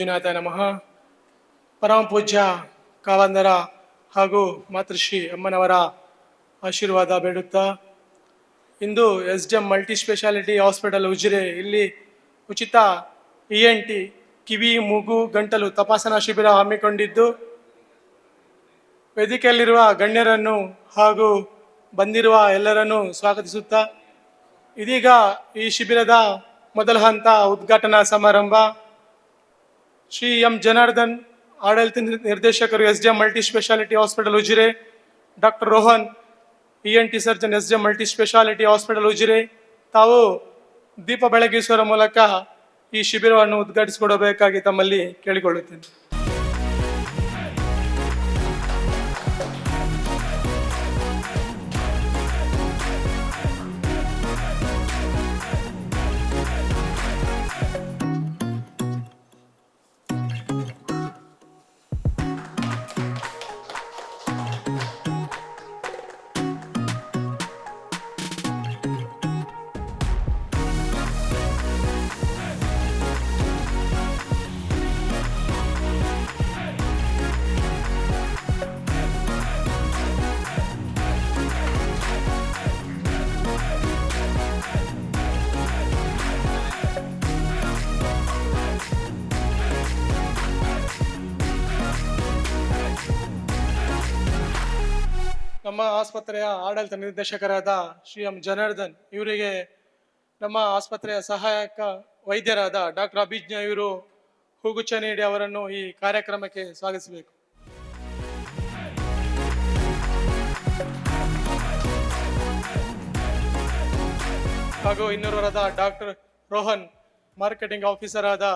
ಮಂಜುನಾಥ ನಮಃ. ಪರಮ ಪೂಜ್ಯ ಕಾವಂದರ ಹಾಗೂ ಮಾತೃಶ್ರೀ ಅಮ್ಮನವರ ಆಶೀರ್ವಾದ ಬೇಡುತ್ತಾ. ಇಂದು S D M multi speciality hospital Ujire ಇಲ್ಲಿ ಉಚಿತ ಇ ಎನ್ ಟಿ, ಕಿವಿ, ಮೂಗು, ಗಂಟಲು ತಪಾಸಣಾ ಶಿಬಿರ ಹಮ್ಮಿಕೊಂಡಿದ್ದು. ವೇದಿಕೆಯಲ್ಲಿರುವ ಗಣ್ಯರನ್ನು ಹಾಗೂ ಬಂದಿರುವ ಎಲ್ಲರನ್ನು ಸ್ವಾಗತಿಸುತ್ತಾ. ಇದೀಗ ಈ ಶಿಬಿರದ ಮೊದಲ ಹಂತ ಉದ್ಘಾಟನಾ ಸಮಾರಂಭ. ಶ್ರೀ ಎಂ ಜನಾರ್ದನ್, ಆಡಳಿತ ನಿರ್- ನಿರ್ದೇಶಕರು S J multi speciality hospital Ujire, doctor Rohan E N T surgeon S J multi speciality hospital Ujire. ತಾವು ದೀಪ ಬೆಳಗಿಸುವ ಮೂಲಕ ಈ ಶಿಬಿರವನ್ನು ಉದ್ಘಾಟಿಸಿಕೊಡಬೇಕಾಗಿ ತಮ್ಮಲ್ಲಿ ಕೇಳಿಕೊಳ್ಳುತ್ತೇನೆ. ನಮ್ಮ ಆಸ್ಪತ್ರೆಯ ಆಡಳಿತ ನಿರ್ದೇಶಕರಾದ ಶ್ರೀ ಎಂ ಜನಾರ್ದನ್ ಇವರಿಗೆ ನಮ್ಮ ಆಸ್ಪತ್ರೆಯ ಸಹಾಯಕ ವೈದ್ಯರಾದ ಡಾಕ್ಟರ್ ಅಭಿಜ್ಞ ಇವರು ಹೂಗುಚ್ಛ ನೀಡಿ ಅವರನ್ನು ಈ ಕಾರ್ಯಕ್ರಮಕ್ಕೆ ಸ್ವಾಗತಿಸಬೇಕು. ಹಾಗೂ ಇನ್ನೂರರಾದ ಡಾಕ್ಟರ್ ರೋಹನ್ ಮಾರ್ಕೆಟಿಂಗ್ ಆಫೀಸರ್ ಆದ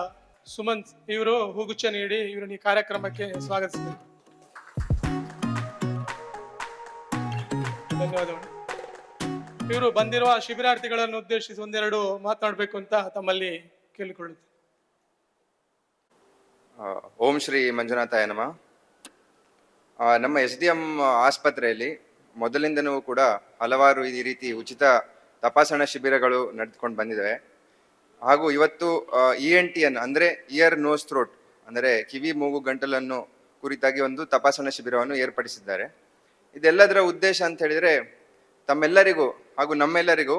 ಸುಮಂತ್ ಇವರು ಹೂಗುಚ್ಛ ನೀಡಿ ಇವರನ್ನು ಈ ಕಾರ್ಯಕ್ರಮಕ್ಕೆ ಸ್ವಾಗತಿಸಬೇಕು. ಧನ್ಯವಾದಗಳು. ಇವರು ಬಂದಿರುವ ಶಿಬಿರಾರ್ಥಿಗಳನ್ನು ಉದ್ದೇಶಿಸಿ ಒಂದೆರಡು ಮಾತನಾಡಬೇಕು ಅಂತ ತಮ್ಮಲ್ಲಿ ಕೇಳಿಕೊಳ್ಳುತ್ತೆ ಓಂ ಶ್ರೀ ಮಂಜುನಾಥಾಯ ನಮ. ನಮ್ಮ ಎಸ್ ಡಿ ಎಂ ಆಸ್ಪತ್ರೆಯಲ್ಲಿ ಮೊದಲಿಂದನೂ ಕೂಡ ಹಲವಾರು ಈ ರೀತಿ ಉಚಿತ ತಪಾಸಣಾ ಶಿಬಿರಗಳು ನಡೆದುಕೊಂಡು ಬಂದಿದ್ದಾವೆ. ಹಾಗೂ ಇವತ್ತು ಇ ಎನ್ ಟಿ ಎನ್ ಅಂದರೆ ಇಯರ್ ನೋಸ್ ಥ್ರೋಟ್, ಅಂದರೆ ಕಿವಿ ಮೂಗು ಗಂಟಲನ್ನು ಕುರಿತಾಗಿ ಒಂದು ತಪಾಸಣಾ ಶಿಬಿರವನ್ನು ಏರ್ಪಡಿಸಿದ್ದಾರೆ. ಇದೆಲ್ಲದರ ಉದ್ದೇಶ ಅಂತ ಹೇಳಿದ್ರೆ ತಮ್ಮೆಲ್ಲರಿಗೂ ಹಾಗೂ ನಮ್ಮೆಲ್ಲರಿಗೂ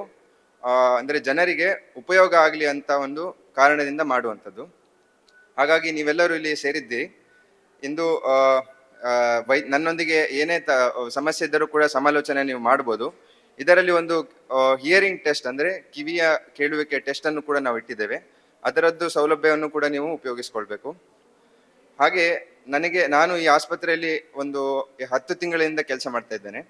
ಅಂದರೆ ಜನರಿಗೆ ಉಪಯೋಗ ಆಗಲಿ ಅಂತ ಒಂದು ಕಾರಣದಿಂದ ಮಾಡುವಂಥದ್ದು. ಹಾಗಾಗಿ ನೀವೆಲ್ಲರೂ ಇಲ್ಲಿ ಸೇರಿದ್ದೀರಿ. ಇಂದು ವೈ, ನನ್ನೊಂದಿಗೆ ಏನೇ ತ, ಸಮಸ್ಯೆ ಇದ್ದರೂ ಕೂಡ ಸಮಾಲೋಚನೆ ನೀವು ಮಾಡ್ಬೋದು. ಇದರಲ್ಲಿ ಒಂದು ಹಿಯರಿಂಗ್ ಟೆಸ್ಟ್ ಅಂದರೆ ಕಿವಿಯ ಕೇಳುವಿಕೆ ಟೆಸ್ಟನ್ನು ಕೂಡ ನಾವು ಇಟ್ಟಿದ್ದೇವೆ ಅದರದ್ದು ಸೌಲಭ್ಯವನ್ನು ಕೂಡ ನೀವು ಉಪಯೋಗಿಸ್ಕೊಳ್ಬೇಕು. ಹಾಗೆ ನನಗೆ, ನಾನು ಈ ಆಸ್ಪತ್ರೆಯಲ್ಲಿ ಒಂದು ಹತ್ತು ತಿಂಗಳಿಂದ ಕೆಲಸ ಮಾಡ್ತಾ ಇದ್ದೇನೆ.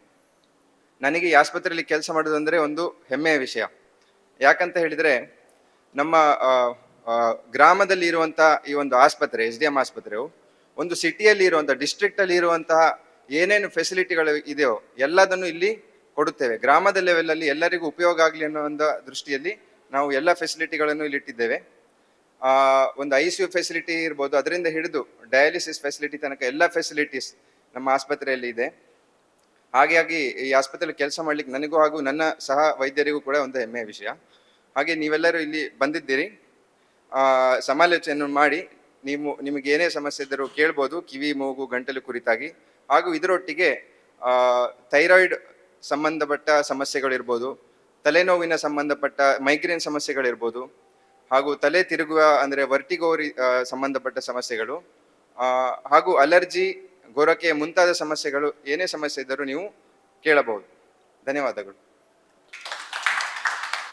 ನನಗೆ ಈ ಆಸ್ಪತ್ರೆಯಲ್ಲಿ ಕೆಲಸ ಮಾಡೋದು ಅಂದರೆ ಒಂದು ಹೆಮ್ಮೆಯ ವಿಷಯ. ಯಾಕಂತ ಹೇಳಿದರೆ, ನಮ್ಮ ಗ್ರಾಮದಲ್ಲಿ ಇರುವಂಥ ಈ ಒಂದು ಆಸ್ಪತ್ರೆ ಎಸ್ ಡಿ ಎಂ ಆಸ್ಪತ್ರೆಯು, ಒಂದು ಸಿಟಿಯಲ್ಲಿ ಇರುವಂಥ ಡಿಸ್ಟ್ರಿಕ್ಟಲ್ಲಿ ಇರುವಂತಹ ಏನೇನು ಫೆಸಿಲಿಟಿಗಳು ಇದೆಯೋ ಎಲ್ಲದನ್ನು ಇಲ್ಲಿ ಕೊಡುತ್ತೇವೆ. ಗ್ರಾಮದ ಲೆವೆಲಲ್ಲಿ ಎಲ್ಲರಿಗೂ ಉಪಯೋಗ ಆಗಲಿ ಅನ್ನೋ ಒಂದು ದೃಷ್ಟಿಯಲ್ಲಿ ನಾವು ಎಲ್ಲ ಫೆಸಿಲಿಟಿಗಳನ್ನು ಇಲ್ಲಿ ಇಟ್ಟಿದ್ದೇವೆ. ಒಂದು ಐ ಸಿ ಯು ಫೆಸಿಲಿಟಿ ಇರ್ಬೋದು, ಅದರಿಂದ ಹಿಡಿದು ಡಯಾಲಿಸಿಸ್ ಫೆಸಿಲಿಟಿ ತನಕ ಎಲ್ಲ ಫೆಸಿಲಿಟೀಸ್ ನಮ್ಮ ಆಸ್ಪತ್ರೆಯಲ್ಲಿ ಇದೆ. ಹಾಗಾಗಿ ಈ ಆಸ್ಪತ್ರೆಯಲ್ಲಿ ಕೆಲಸ ಮಾಡ್ಲಿಕ್ಕೆ ನನಗೂ ಹಾಗೂ ನನ್ನ ಸಹ ವೈದ್ಯರಿಗೂ ಕೂಡ ಒಂದು ಹೆಮ್ಮೆಯ ವಿಷಯ. ಹಾಗೆ ನೀವೆಲ್ಲರೂ ಇಲ್ಲಿ ಬಂದಿದ್ದೀರಿ. ಸಮಾಲೋಚನೆಯನ್ನು ಸಮಾಲೋಚನೆ ಮಾಡಿ ನೀವು, ನಿಮಗೆ ಏನೇ ಸಮಸ್ಯೆ ಇದ್ದರೂ ಕೇಳ್ಬೋದು, ಕಿವಿ, ಮೂಗು, ಗಂಟಲು ಕುರಿತಾಗಿ. ಹಾಗೂ ಇದರೊಟ್ಟಿಗೆ ಥೈರಾಯ್ಡ್ ಸಂಬಂಧಪಟ್ಟ ಸಮಸ್ಯೆಗಳಿರ್ಬೋದು, ತಲೆನೋವಿನ ಸಂಬಂಧಪಟ್ಟ ಮೈಗ್ರೇನ್ ಸಮಸ್ಯೆಗಳಿರ್ಬೋದು ಹಾಗೂ ತಲೆ ತಿರುಗುವ ಅಂದರೆ ವರ್ಟಿಗೋರಿ ಸಂಬಂಧಪಟ್ಟ ಸಮಸ್ಯೆಗಳು. ಹಾಗೂ ಅಲರ್ಜಿ ಗೊರಕೆ ಮುಂತಾದ ಸಮಸ್ಯೆಗಳು ಏನೇ ಸಮಸ್ಯೆ ಇದ್ದರೂ ನೀವು ಕೇಳಬಹುದು. ಧನ್ಯವಾದಗಳು.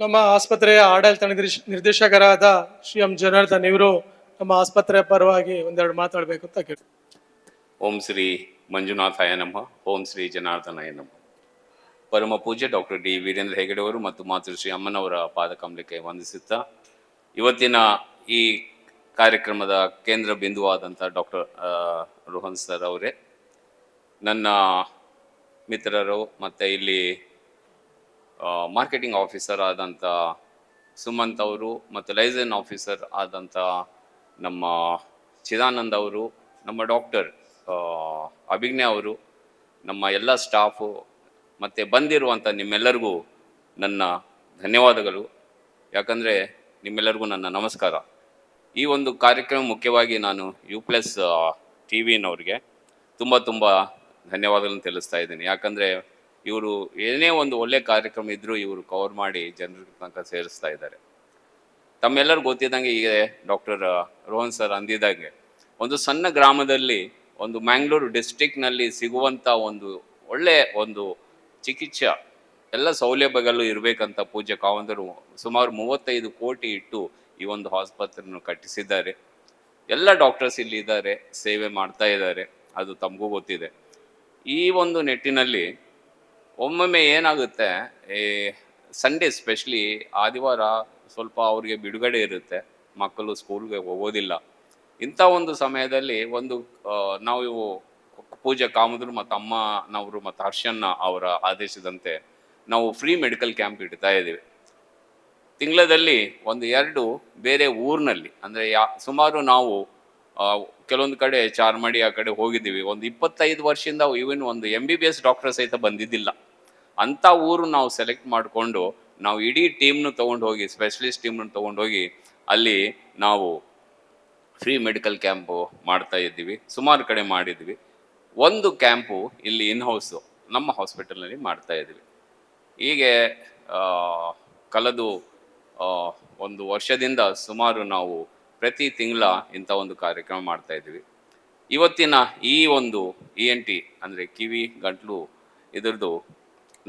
ನಮ್ಮ ಆಸ್ಪತ್ರೆಯ ಆಡಳಿತ ನಿರ್ದೇಶ- ನಿರ್ದೇಶಕರಾದ ಶ್ರೀ ಎಂ ಜನಾರ್ದನ್ ಇವರು ನಮ್ಮ ಆಸ್ಪತ್ರೆಯ ಪರವಾಗಿ ಒಂದೆರಡು ಮಾತಾಡಬೇಕು ಅಂತ ಕೇಳಿ ಓಂ ಶ್ರೀ ಮಂಜುನಾಥಾಯ ನಮಃ ಓಂ ಶ್ರೀ ಜನಾರ್ದನಾಯ ನಮಃ ಪರಮ ಪೂಜ್ಯ ಡಾಕ್ಟರ್ ಡಿ. ವೀರೇಂದ್ರ ಹೆಗಡೆಯವರು ಮತ್ತು ಮಾತೃಶ್ರೀ ಅಮ್ಮನವರ ಪಾದಕಮಲಕ್ಕೆ ವಂದಿಸುತ್ತಾ ಇವತ್ತಿನ ಈ ಕಾರ್ಯಕ್ರಮದ ಕೇಂದ್ರ ಬಿಂದುವಾದಂಥ ಡಾಕ್ಟರ್ ರೋಹನ್ ಸರ್ ಅವರೇ, ನನ್ನ ಮಿತ್ರರು ಮತ್ತು ಇಲ್ಲಿ ಮಾರ್ಕೆಟಿಂಗ್ ಆಫೀಸರ್ ಆದಂಥ ಸುಮಂತ್ ಅವರು ಮತ್ತು ಲೈಸನ್ ಆಫೀಸರ್ ಆದಂಥ ನಮ್ಮ ಚಿದಾನಂದ್ ಅವರು, ನಮ್ಮ ಡಾಕ್ಟರ್ ಅಭಿಜ್ಞಾ ಅವರು, ನಮ್ಮ ಎಲ್ಲ ಸ್ಟಾಫು ಮತ್ತು ಬಂದಿರುವಂಥ ನಿಮ್ಮೆಲ್ಲರಿಗೂ ನನ್ನ ಧನ್ಯವಾದಗಳು. ಯಾಕಂದರೆ ನಿಮ್ಮೆಲ್ಲರಿಗೂ ನನ್ನ ನಮಸ್ಕಾರ. ಈ ಒಂದು ಕಾರ್ಯಕ್ರಮ ಮುಖ್ಯವಾಗಿ ನಾನು ಯು ಪ್ಲಸ್ ಟಿ ವಿನವ್ರಿಗೆ ತುಂಬ ತುಂಬ ಧನ್ಯವಾದಗಳನ್ನು ತಿಳಿಸ್ತಾ ಇದ್ದೀನಿ. ಯಾಕಂದರೆ ಇವರು ಏನೇ ಒಂದು ಒಳ್ಳೆ ಕಾರ್ಯಕ್ರಮ ಇದ್ದರೂ ಇವರು ಕವರ್ ಮಾಡಿ ಜನರ ತನಕ ಸೇರಿಸ್ತಾ ಇದ್ದಾರೆ. ತಮ್ಮೆಲ್ಲರಿಗೂ ಗೊತ್ತಿದ್ದಂಗೆ ಈಗ ಡಾಕ್ಟರ್ ರೋಹನ್ ಸರ್ ಅಂದಿದ್ದಾಗೆ ಒಂದು ಸಣ್ಣ ಗ್ರಾಮದಲ್ಲಿ ಒಂದು ಮ್ಯಾಂಗ್ಳೂರು ಡಿಸ್ಟಿಕ್ನಲ್ಲಿ ಸಿಗುವಂಥ ಒಂದು ಒಳ್ಳೆ ಒಂದು ಚಿಕಿತ್ಸೆ ಎಲ್ಲ ಸೌಲಭ್ಯಗಳು ಇರಬೇಕಂತ ಪೂಜ್ಯ ಕಾವಂದರು ಸುಮಾರು ಮೂವತ್ತೈದು ಕೋಟಿ ಇಟ್ಟು ಈ ಒಂದು ಆಸ್ಪತ್ರೆಯನ್ನು ಕಟ್ಟಿಸಿದ್ದಾರೆ. ಎಲ್ಲ ಡಾಕ್ಟರ್ಸ್ ಇಲ್ಲಿ ಇದ್ದಾರೆ, ಸೇವೆ ಮಾಡ್ತಾ ಇದ್ದಾರೆ, ಅದು ತಮಗೂ ಗೊತ್ತಿದೆ. ಈ ಒಂದು ನಿಟ್ಟಿನಲ್ಲಿ ಒಮ್ಮೊಮ್ಮೆ ಏನಾಗುತ್ತೆ ಈ ಸಂಡೇ ಸ್ಪೆಷಲಿ ಆದಿವಾರ ಸ್ವಲ್ಪ ಅವ್ರಿಗೆ ಬಿಡುಗಡೆ ಇರುತ್ತೆ, ಮಕ್ಕಳು ಸ್ಕೂಲ್ಗೆ ಹೋಗೋದಿಲ್ಲ. ಇಂಥ ಒಂದು ಸಮಯದಲ್ಲಿ ಒಂದು ನಾವು ಪೂಜೆ ಕಾಮದ್ರು ಮತ್ತು ಅಮ್ಮನವರು ಮತ್ತು ಹರ್ಷನ್ನ ಅವರ ಆದೇಶದಂತೆ ನಾವು ಫ್ರೀ ಮೆಡಿಕಲ್ ಕ್ಯಾಂಪ್ ಇಡ್ತಾ ಇದ್ದೀವಿ. ತಿಂಗಳದಲ್ಲಿ ಒಂದು ಎರಡು ಬೇರೆ ಊರಿನಲ್ಲಿ, ಅಂದರೆ ಯಾ, ಸುಮಾರು ನಾವು ಕೆಲವೊಂದು ಕಡೆ ಚಾರ್ಮಡಿ ಆ ಕಡೆ ಹೋಗಿದ್ದೀವಿ. ಒಂದು ಇಪ್ಪತ್ತೈದು ವರ್ಷದಿಂದ ಇವನ್ ಒಂದು M B B S doctor ಸಹಿತ ಬಂದಿದ್ದಿಲ್ಲ. ಅಂಥ ಊರು ನಾವು ಸೆಲೆಕ್ಟ್ ಮಾಡಿಕೊಂಡು, ನಾವು ಇಡೀ ಟೀಮ್ನು ತೊಗೊಂಡು ಹೋಗಿ ಸ್ಪೆಷಲಿಸ್ಟ್ ಟೀಮ್ನ ತೊಗೊಂಡು ಹೋಗಿ, ಅಲ್ಲಿ ನಾವು ಫ್ರೀ ಮೆಡಿಕಲ್ ಕ್ಯಾಂಪು ಮಾಡ್ತಾ ಇದ್ದೀವಿ. ಸುಮಾರು ಕಡೆ ಮಾಡಿದ್ವಿ ಒಂದು ಕ್ಯಾಂಪು ಇಲ್ಲಿ ಇನ್ ಹೌಸು ನಮ್ಮ ಹಾಸ್ಪಿಟಲ್ನಲ್ಲಿ ಮಾಡ್ತಾ ಇದ್ದೀವಿ. ಹೀಗೆ ಕಲದು ಒಂದು ವರ್ಷದಿಂದ ಸುಮಾರು ನಾವು ಪ್ರತಿ ತಿಂಗಳ ಇಂಥ ಒಂದು ಕಾರ್ಯಕ್ರಮ ಮಾಡ್ತಾ ಇದ್ದೀವಿ. ಇವತ್ತಿನ ಈ ಒಂದು ಇ ಎನ್ ಟಿ ಅಂದರೆ ಕಿವಿ, ಗಂಟ್ಲು ಇದರದು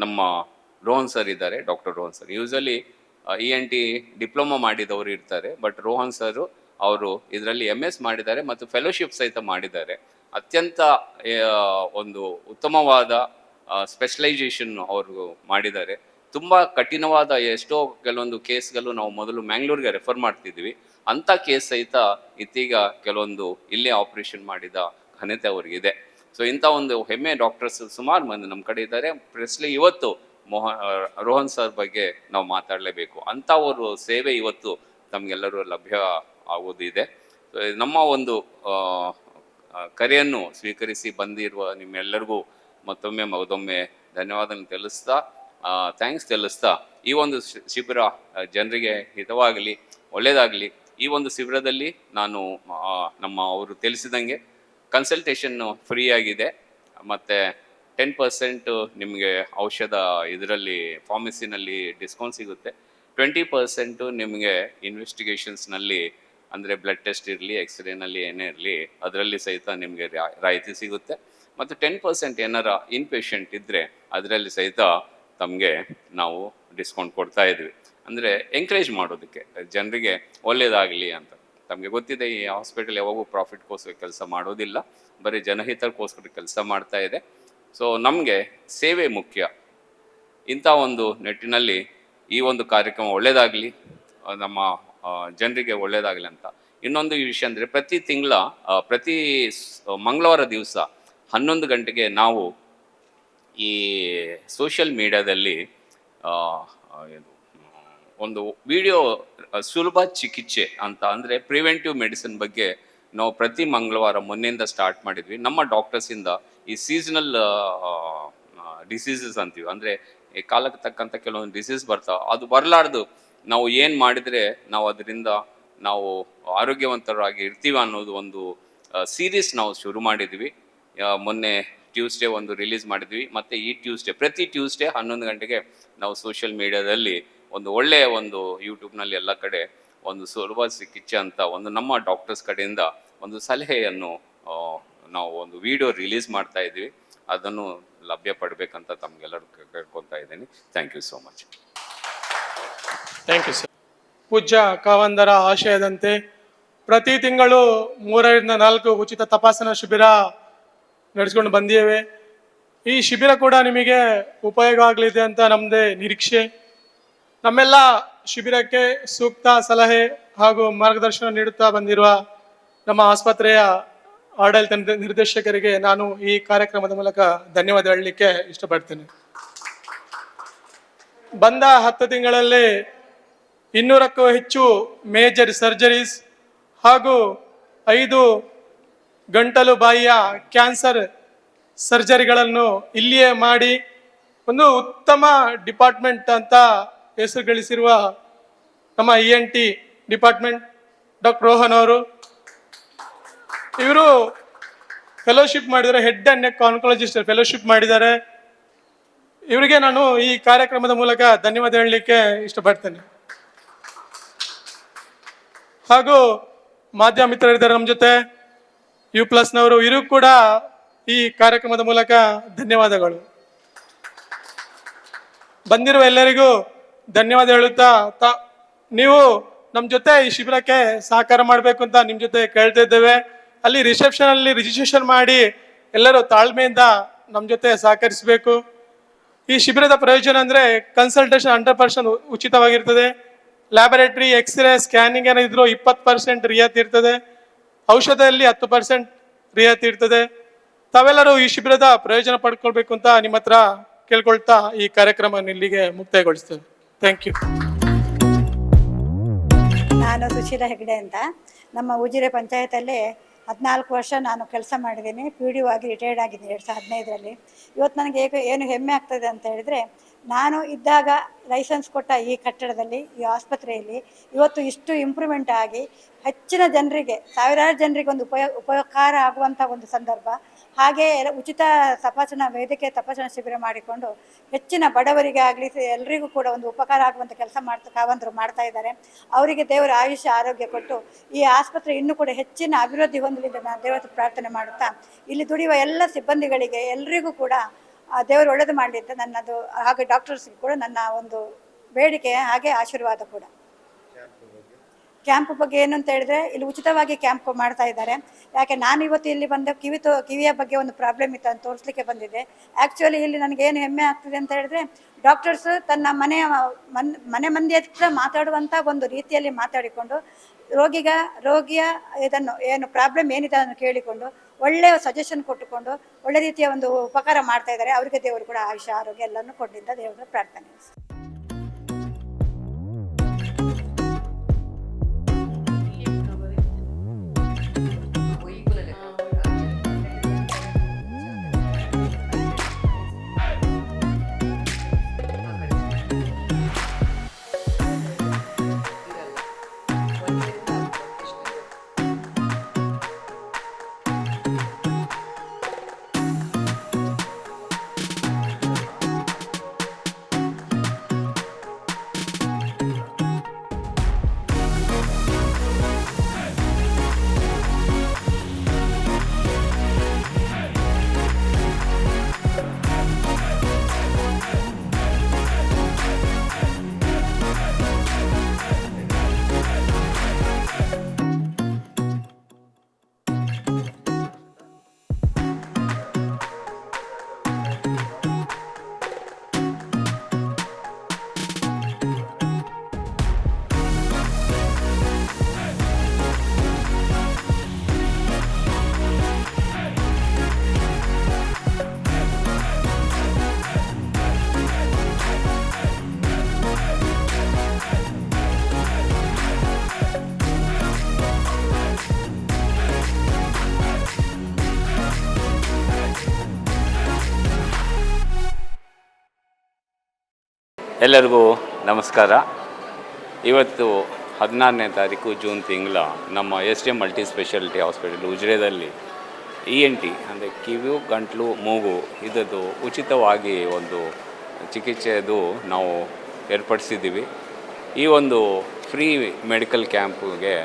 ನಮ್ಮ ರೋಹನ್ ಸರ್ ಇದ್ದಾರೆ, doctor Rohan sir. Usually E N T diploma ಮಾಡಿದವರು ಇರ್ತಾರೆ ಬಟ್ ರೋಹನ್ ಸರ್ ಅವರು ಇದರಲ್ಲಿ ಎಂ ಎಸ್ ಮಾಡಿದ್ದಾರೆ ಮತ್ತು ಫೆಲೋಶಿಪ್ ಸಹಿತ ಮಾಡಿದ್ದಾರೆ. ಅತ್ಯಂತ ಒಂದು ಉತ್ತಮವಾದ ಸ್ಪೆಷಲೈಸೇಷನ್ ಅವರು ಮಾಡಿದ್ದಾರೆ. ತುಂಬ ಕಠಿಣವಾದ ಎಷ್ಟೋ ಕೆಲವೊಂದು ಕೇಸ್ಗಳು ನಾವು ಮೊದಲು ಮ್ಯಾಂಗ್ಳೂರ್ಗೆ ರೆಫರ್ ಮಾಡ್ತಿದ್ವಿ. ಅಂಥ ಕೇಸ್ ಸಹಿತ ಇತ್ತೀಗ ಕೆಲವೊಂದು ಇಲ್ಲೇ ಆಪರೇಷನ್ ಮಾಡಿದ ಘನತೆ ಅವ್ರಿಗಿದೆ. ಸೊ ಇಂಥ ಒಂದು ಹೆಮ್ಮೆ ಡಾಕ್ಟರ್ಸ್ ಸುಮಾರು ಮಂದಿ ನಮ್ಮ ಕಡೆ ಇದ್ದಾರೆ. ಪ್ರೆಸ್ಲಿ ಇವತ್ತು ಮೋಹ ರೋಹನ್ ಸರ್ ಬಗ್ಗೆ ನಾವು ಮಾತಾಡಲೇಬೇಕು. ಅಂಥವರು ಸೇವೆ ಇವತ್ತು ತಮಗೆಲ್ಲರೂ ಲಭ್ಯ ಆಗೋದಿದೆ. ನಮ್ಮ ಒಂದು ಕರೆಯನ್ನು ಸ್ವೀಕರಿಸಿ ಬಂದಿರುವ ನಿಮ್ಮೆಲ್ಲರಿಗೂ ಮತ್ತೊಮ್ಮೆ ಮಗದೊಮ್ಮೆ ಧನ್ಯವಾದ ತಿಳಿಸ್ತಾ ಥ್ಯಾಂಕ್ಸ್ ತಿಳಿಸ್ತಾ, ಈ ಒಂದು ಶಿಬಿರ ಜನರಿಗೆ ಹಿತವಾಗಲಿ ಒಳ್ಳೆಯದಾಗಲಿ ಈ ಒಂದು ಶಿಬಿರದಲ್ಲಿ ನಾನು ನಮ್ಮ ಅವರು ತಿಳಿಸಿದಂಗೆ ಕನ್ಸಲ್ಟೇಷನ್ನು ಫ್ರೀ ಆಗಿದೆ. ಮತ್ತು ಟೆನ್ ಪರ್ಸೆಂಟ್ ನಿಮಗೆ ಔಷಧ ಇದರಲ್ಲಿ ಫಾರ್ಮಸಿನಲ್ಲಿ ಡಿಸ್ಕೌಂಟ್ ಸಿಗುತ್ತೆ. ಟ್ವೆಂಟಿ ಪರ್ಸೆಂಟು ನಿಮಗೆ ಇನ್ವೆಸ್ಟಿಗೇಷನ್ಸ್ನಲ್ಲಿ ಅಂದರೆ ಬ್ಲಡ್ ಟೆಸ್ಟ್ ಇರಲಿ ಎಕ್ಸ್ರೇನಲ್ಲಿ ಏನೇ ಇರಲಿ, ಅದರಲ್ಲಿ ಸಹಿತ ನಿಮಗೆ ರಾಯಿತಿ ಸಿಗುತ್ತೆ. ಮತ್ತು ಟೆನ್ ಪರ್ಸೆಂಟ್ ಏನಾರ ಇನ್ ಪೇಷಂಟ್ ಇದ್ದರೆ ಅದರಲ್ಲಿ ಸಹಿತ ತಮಗೆ ನಾವು ಡಿಸ್ಕೌಂಟ್ ಕೊಡ್ತಾ ಇದ್ವಿ. ಅಂದರೆ ಎಂಕರೇಜ್ ಮಾಡೋದಕ್ಕೆ. ಜನರಿಗೆ ಒಳ್ಳೆಯದಾಗಲಿ ಅಂತ. ತಮಗೆ ಗೊತ್ತಿದೆ ಈ ಹಾಸ್ಪಿಟಲ್ ಯಾವಾಗೂ ಪ್ರಾಫಿಟ್ಗೋಸ್ಕರ ಕೆಲಸ ಮಾಡೋದಿಲ್ಲ. ಬರೀ ಜನಹಿತಕ್ಕೋಸ್ಕರ ಕೆಲಸ ಮಾಡ್ತಾ ಇದೆ. ಸೊ ನಮಗೆ ಸೇವೆ ಮುಖ್ಯ. ಇಂಥ ಒಂದು ನಿಟ್ಟಿನಲ್ಲಿ ಈ ಒಂದು ಕಾರ್ಯಕ್ರಮ ಒಳ್ಳೆಯದಾಗಲಿ ನಮ್ಮ ಜನರಿಗೆ ಒಳ್ಳೆಯದಾಗಲಿ ಅಂತ. ಇನ್ನೊಂದು ವಿಷಯ ಅಂದರೆ ಪ್ರತಿ ತಿಂಗಳ ಪ್ರತಿ ಮಂಗಳವಾರ ದಿವಸ ಹನ್ನೊಂದು ಗಂಟೆಗೆ ನಾವು ಈ ಸೋಷಿಯಲ್ ಮೀಡಿಯಾದಲ್ಲಿ ಒಂದು ವಿಡಿಯೋ ಸುಲಭ ಚಿಕಿತ್ಸೆ ಅಂತ ಅಂದರೆ ಪ್ರಿವೆಂಟಿವ್ ಮೆಡಿಸಿನ್ ಬಗ್ಗೆ ನಾವು ಪ್ರತಿ ಮಂಗಳವಾರ ಮೊನ್ನೆಯಿಂದ ಸ್ಟಾರ್ಟ್ ಮಾಡಿದ್ವಿ. ನಮ್ಮ ಡಾಕ್ಟರ್ಸಿಂದ ಈ ಸೀಸನಲ್ ಡಿಸೀಸಸ್ ಅಂತೀವಿ. ಅಂದರೆ ಕಾಲಕ್ಕೆ ತಕ್ಕಂಥ ಕೆಲವೊಂದು ಡಿಸೀಸ್ ಬರ್ತಾವೆ. ಅದು ಬರಲಾರ್ದು. ನಾವು ಏನು ಮಾಡಿದರೆ ನಾವು ಅದರಿಂದ ನಾವು ಆರೋಗ್ಯವಂತರಾಗಿ ಇರ್ತೀವಿ ಅನ್ನೋದು ಒಂದು ಸೀರೀಸ್ ನಾವು ಶುರು ಮಾಡಿದ್ವಿ. ಮೊನ್ನೆ ಟ್ಯೂಸ್ಡೇ ಒಂದು ರಿಲೀಸ್ ಮಾಡಿದ್ವಿ. ಮತ್ತು ಈ ಟ್ಯೂಸ್ಡೇ ಪ್ರತಿ ಟ್ಯೂಸ್ಡೇ ಹನ್ನೊಂದು ಗಂಟೆಗೆ ನಾವು ಸೋಷಿಯಲ್ ಮೀಡಿಯಾದಲ್ಲಿ ಒಂದು ಒಳ್ಳೆಯ ಒಂದು ಯೂಟ್ಯೂಬ್ನಲ್ಲಿ ಎಲ್ಲ ಕಡೆ ಒಂದು ಸುಲಭ ಚಿಕಿತ್ಸೆ ಅಂತ ಒಂದು ನಮ್ಮ ಡಾಕ್ಟರ್ಸ್ ಕಡೆಯಿಂದ ಒಂದು ಸಲಹೆಯನ್ನು ನಾವು ಒಂದು ವಿಡಿಯೋ ರಿಲೀಸ್ ಮಾಡ್ತಾ ಇದ್ವಿ. ಅದನ್ನು ಲಭ್ಯ ಪಡಬೇಕಂತ ತಮಗೆಲ್ಲರೂ ಕೇಳ್ಕೊತಾ ಇದ್ದೀನಿ. Thank you so much thank you sir ಪೂಜ್ಯ ಕಾವಂದರ ಆಶಯದಂತೆ ಪ್ರತಿ ತಿಂಗಳು ಮೂರರಿಂದ ನಾಲ್ಕು ಉಚಿತ ತಪಾಸಣಾ ಶಿಬಿರ ನಡೆಸ್ಕೊಂಡು ಬಂದಿದ್ದೇವೆ. ಈ ಶಿಬಿರ ಕೂಡ ನಿಮಗೆ ಉಪಯೋಗ ಆಗಲಿದೆ ಅಂತ ನಮ್ಮದೇ ನಿರೀಕ್ಷೆ. ನಮ್ಮೆಲ್ಲ ಶಿಬಿರಕ್ಕೆ ಸೂಕ್ತ ಸಲಹೆ ಹಾಗೂ ಮಾರ್ಗದರ್ಶನ ನೀಡುತ್ತಾ ಬಂದಿರುವ ನಮ್ಮ ಆಸ್ಪತ್ರೆಯ ಆಡಳಿತ ನಿರ್ದೇಶಕರಿಗೆ ನಾನು ಈ ಕಾರ್ಯಕ್ರಮದ ಮೂಲಕ ಧನ್ಯವಾದ ಹೇಳಲಿಕ್ಕೆ ಇಷ್ಟಪಡ್ತೇನೆ. ಬಂದ ಹತ್ತು ತಿಂಗಳಲ್ಲಿ ಇನ್ನೂರಕ್ಕೂ ಹೆಚ್ಚು ಮೇಜರ್ ಸರ್ಜರೀಸ್ ಹಾಗೂ ಐದು ಗಂಟಲು ಬಾಯಿಯ ಕ್ಯಾನ್ಸರ್ ಸರ್ಜರಿಗಳನ್ನು ಇಲ್ಲಿಯೇ ಮಾಡಿ ಒಂದು ಉತ್ತಮ ಡಿಪಾರ್ಟ್ಮೆಂಟ್ ಅಂತ ಹೆಸರು ಗಳಿಸಿರುವ ನಮ್ಮ E N T department doctor Rohan ಅವರು. ಇವರು ಫೆಲೋಶಿಪ್ ಮಾಡಿದರೆ head and neck oncologist fellowship ಮಾಡಿದ್ದಾರೆ. ಇವರಿಗೆ ನಾನು ಈ ಕಾರ್ಯಕ್ರಮದ ಮೂಲಕ ಧನ್ಯವಾದ ಹೇಳಲಿಕ್ಕೆ ಇಷ್ಟಪಡ್ತೇನೆ. ಹಾಗೂ ಮಾಧ್ಯಮ ಮಿತ್ರರಿದ್ದಾರೆ ನಮ್ಮ ಜೊತೆ. ಯು ಪ್ಲಸ್ನವರು ಇರು ಕೂಡ ಈ ಕಾರ್ಯಕ್ರಮದ ಮೂಲಕ ಧನ್ಯವಾದಗಳು. ಬಂದಿರುವ ಎಲ್ಲರಿಗೂ ಧನ್ಯವಾದ ಹೇಳುತ್ತಾ ತ, ನೀವು ನಮ್ಮ ಜೊತೆ ಈ ಶಿಬಿರಕ್ಕೆ ಸಹಕಾರ ಮಾಡಬೇಕು ಅಂತ ನಿಮ್ಮ ಜೊತೆ ಕೇಳ್ತಾ ಇದ್ದೇವೆ. ಅಲ್ಲಿ ರಿಸೆಪ್ಷನ್ ಅಲ್ಲಿ ರಿಜಿಸ್ಟ್ರೇಷನ್ ಮಾಡಿ ಎಲ್ಲರೂ ತಾಳ್ಮೆಯಿಂದ ನಮ್ಮ ಜೊತೆ ಸಹಕರಿಸಬೇಕು. ಈ ಶಿಬಿರದ ಪ್ರಯೋಜನ ಅಂದರೆ ಕನ್ಸಲ್ಟೇಷನ್ ಹಂಡ್ರೆಡ್ ಪರ್ಸೆಂಟ್ ಉಚಿತವಾಗಿರ್ತದೆ. ಲ್ಯಾಬೊರೇಟರಿ ಎಕ್ಸ್ರೇ ಸ್ಕ್ಯಾನಿಂಗ್ ಏನಿದ್ರು ಇಪ್ಪತ್ತು ಪರ್ಸೆಂಟ್ ರಿಯಾಯಿತಿ ಇರ್ತದೆ. ಔಷಧದಲ್ಲಿ ಹತ್ತು ಪರ್ಸೆಂಟ್ ರಿಯಾಯಿತಿ ಇರ್ತದೆ. ತಾವೆಲ್ಲರೂ ಈ ಶಿಬಿರದ ಪ್ರಯೋಜನ ಪಡ್ಕೊಳ್ಬೇಕು ಅಂತ ನಿಮ್ಮ ಹತ್ರ ಕೇಳ್ಕೊಳ್ತಾ ಈ ಕಾರ್ಯಕ್ರಮ ಇಲ್ಲಿಗೆ ಮುಕ್ತಾಯಗೊಳಿಸ್ತೇವೆ ಥ್ಯಾಂಕ್ ಯು ನಾನು ಸುಶೀಲ ಹೆಗ್ಡೆ ಅಂತ. ನಮ್ಮ ಉಜಿರೆ ಪಂಚಾಯತಲ್ಲಿ ಹದಿನಾಲ್ಕು ವರ್ಷ ನಾನು ಕೆಲಸ ಮಾಡಿದ್ದೀನಿ. ಪಿ ಡಿ ಒ ಆಗಿ ರಿಟೈರ್ಡ್ ಆಗಿದ್ದೀನಿ ಎರಡು ಸಾವಿರದ ಹದಿನೈದರಲ್ಲಿ. ಇವತ್ತು ನನಗೆ ಏನು ಹೆಮ್ಮೆ ಆಗ್ತದೆ ಅಂತ ಹೇಳಿದರೆ ನಾನು ಇದ್ದಾಗ ಲೈಸೆನ್ಸ್ ಕೊಟ್ಟ ಈ ಕಟ್ಟಡದಲ್ಲಿ, ಈ ಆಸ್ಪತ್ರೆಯಲ್ಲಿ ಇವತ್ತು ಇಷ್ಟು ಇಂಪ್ರೂವ್ಮೆಂಟ್ ಆಗಿ ಹೆಚ್ಚಿನ ಜನರಿಗೆ, ಸಾವಿರಾರು ಜನರಿಗೆ ಒಂದು ಉಪಯೋಗ ಉಪಕಾರ ಆಗುವಂಥ ಒಂದು ಸಂದರ್ಭ, ಹಾಗೆ ಉಚಿತ ತಪಾಸಣಾ ವೇದಿಕೆ ತಪಾಸಣಾ ಶಿಬಿರ ಮಾಡಿಕೊಂಡು ಹೆಚ್ಚಿನ ಬಡವರಿಗೆ ಆಗಲಿ ಎಲ್ಲರಿಗೂ ಕೂಡ ಒಂದು ಉಪಕಾರ ಆಗುವಂಥ ಕೆಲಸ ಮಾಡ್ತಾ ಕಾವಂದರು ಮಾಡ್ತಾ ಇದ್ದಾರೆ. ಅವರಿಗೆ ದೇವರ ಆಯುಷ್ಯ, ಆರೋಗ್ಯ ಕೊಟ್ಟು ಈ ಆಸ್ಪತ್ರೆ ಇನ್ನೂ ಕೂಡ ಹೆಚ್ಚಿನ ಅಭಿವೃದ್ಧಿ ಹೊಂದಲಿ ನಾನು ದೇವರ ಪ್ರಾರ್ಥನೆ ಮಾಡುತ್ತಾ, ಇಲ್ಲಿ ದುಡಿಯುವ ಎಲ್ಲ ಸಿಬ್ಬಂದಿಗಳಿಗೆ ಎಲ್ಲರಿಗೂ ಕೂಡ ದೇವರು ಒಳ್ಳೇದು ಮಾಡಲಿ ಅಂತ ನನ್ನದು, ಹಾಗೆ ಡಾಕ್ಟರ್ಸ್ಗೆ ಕೂಡ ನನ್ನ ಒಂದು ಬೇಡಿಕೆ, ಹಾಗೆ ಆಶೀರ್ವಾದ ಕೂಡ. ಕ್ಯಾಂಪ್ ಬಗ್ಗೆ ಏನು ಅಂತ ಹೇಳಿದ್ರೆ, ಇಲ್ಲಿ ಉಚಿತವಾಗಿ ಕ್ಯಾಂಪ್ ಮಾಡ್ತಾ ಇದ್ದಾರೆ. ಯಾಕೆ, ನಾನು ಇವತ್ತು ಇಲ್ಲಿ ಬಂದ ಕಿವಿ ತೋ, ಕಿವಿಯ ಬಗ್ಗೆ ಒಂದು ಪ್ರಾಬ್ಲಮ್ ಇತ್ತು ಅಂತ ತೋರಿಸ್ಲಿಕ್ಕೆ ಬಂದಿದ್ದೆ. ಆ್ಯಕ್ಚುಲಿ ಇಲ್ಲಿ ನನಗೆ ಏನು ಹೆಮ್ಮೆ ಆಗ್ತದೆ ಅಂತ ಹೇಳಿದ್ರೆ ಡಾಕ್ಟರ್ಸ್ ತನ್ನ ಮನೆಯ, ಮನ್, ಮನೆ ಮಂದಿ ಹತ್ರ ಮಾತಾಡುವಂಥ ಒಂದು ರೀತಿಯಲ್ಲಿ ಮಾತಾಡಿಕೊಂಡು, ರೋಗಿಗ, ರೋಗಿಯ ಇದನ್ನು, ಏನು ಪ್ರಾಬ್ಲಮ್ ಏನಿದೆ ಅದನ್ನು ಕೇಳಿಕೊಂಡು ಒಳ್ಳೆಯ ಸಜೆಷನ್ ಕೊಟ್ಟುಕೊಂಡು, ಒಳ್ಳೆ ರೀತಿಯ ಒಂದು ಉಪಕಾರ ಮಾಡ್ತಾ ಇದ್ದಾರೆ. ಅವರಿಗೆ ದೇವರು ಕೂಡ ಆಯುಷ್ಯ, ಆರೋಗ್ಯ ಎಲ್ಲನೂ ಕೊಟ್ಟಿದ್ದ ದೇವರ ಪ್ರಾರ್ಥನೆ. ಎಲ್ಲರಿಗೂ ನಮಸ್ಕಾರ. ಇವತ್ತು ಹದಿನಾರನೇ ತಾರೀಕು ಜೂನ್ ತಿಂಗಳ ನಮ್ಮ S D multi speciality hospital ಉಜಿರೆದಲ್ಲಿ E N T ಅಂದರೆ ಕಿವಿ, ಗಂಟ್ಲು, ಮೂಗು ಇದದ್ದು ಉಚಿತವಾಗಿ ಒಂದು ಚಿಕಿತ್ಸೆದು ನಾವು ಏರ್ಪಡಿಸಿದ್ದೀವಿ. ಈ ಒಂದು ಫ್ರೀ ಮೆಡಿಕಲ್ ಕ್ಯಾಂಪ್ಗೆ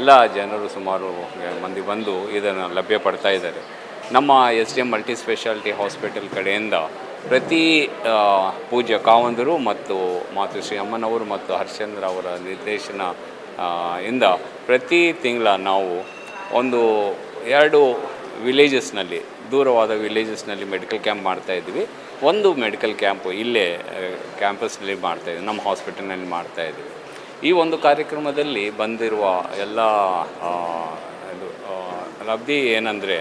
ಎಲ್ಲ ಜನರು ಸುಮಾರು ಮಂದಿ ಬಂದು ಇದನ್ನು ಲಭ್ಯ ಪಡ್ತಾ ಇದ್ದಾರೆ. ನಮ್ಮ S D M multi speciality hospital ಕಡೆಯಿಂದ ಪ್ರತಿ ಪೂಜ್ಯ ಕಾವಂದರು ಮತ್ತು ಮಾತೃಶ್ರೀ ಅಮ್ಮನವರು ಮತ್ತು ಹರ್ಷೇಂದ್ರ ಅವರ ನಿರ್ದೇಶನ ಇಂದ ಪ್ರತಿ ತಿಂಗಳ ನಾವು ಒಂದು ಎರಡು ವಿಲೇಜಸ್ನಲ್ಲಿ ದೂರವಾದ ವಿಲೇಜಸ್ನಲ್ಲಿ ಮೆಡಿಕಲ್ ಕ್ಯಾಂಪ್ ಮಾಡ್ತಾ ಇದ್ವಿ. ಒಂದು ಮೆಡಿಕಲ್ ಕ್ಯಾಂಪು ಇಲ್ಲೇ ಕ್ಯಾಂಪಸ್ನಲ್ಲಿ ಮಾಡ್ತಾ ಇದ್ವಿ, ನಮ್ಮ ಹಾಸ್ಪಿಟಲ್ನಲ್ಲಿ ಮಾಡ್ತಾ ಇದ್ವಿ. ಈ ಒಂದು ಕಾರ್ಯಕ್ರಮದಲ್ಲಿ ಬಂದಿರುವ ಎಲ್ಲ ಇದು ಲಬ್ಧಿ ಏನಂದರೆ,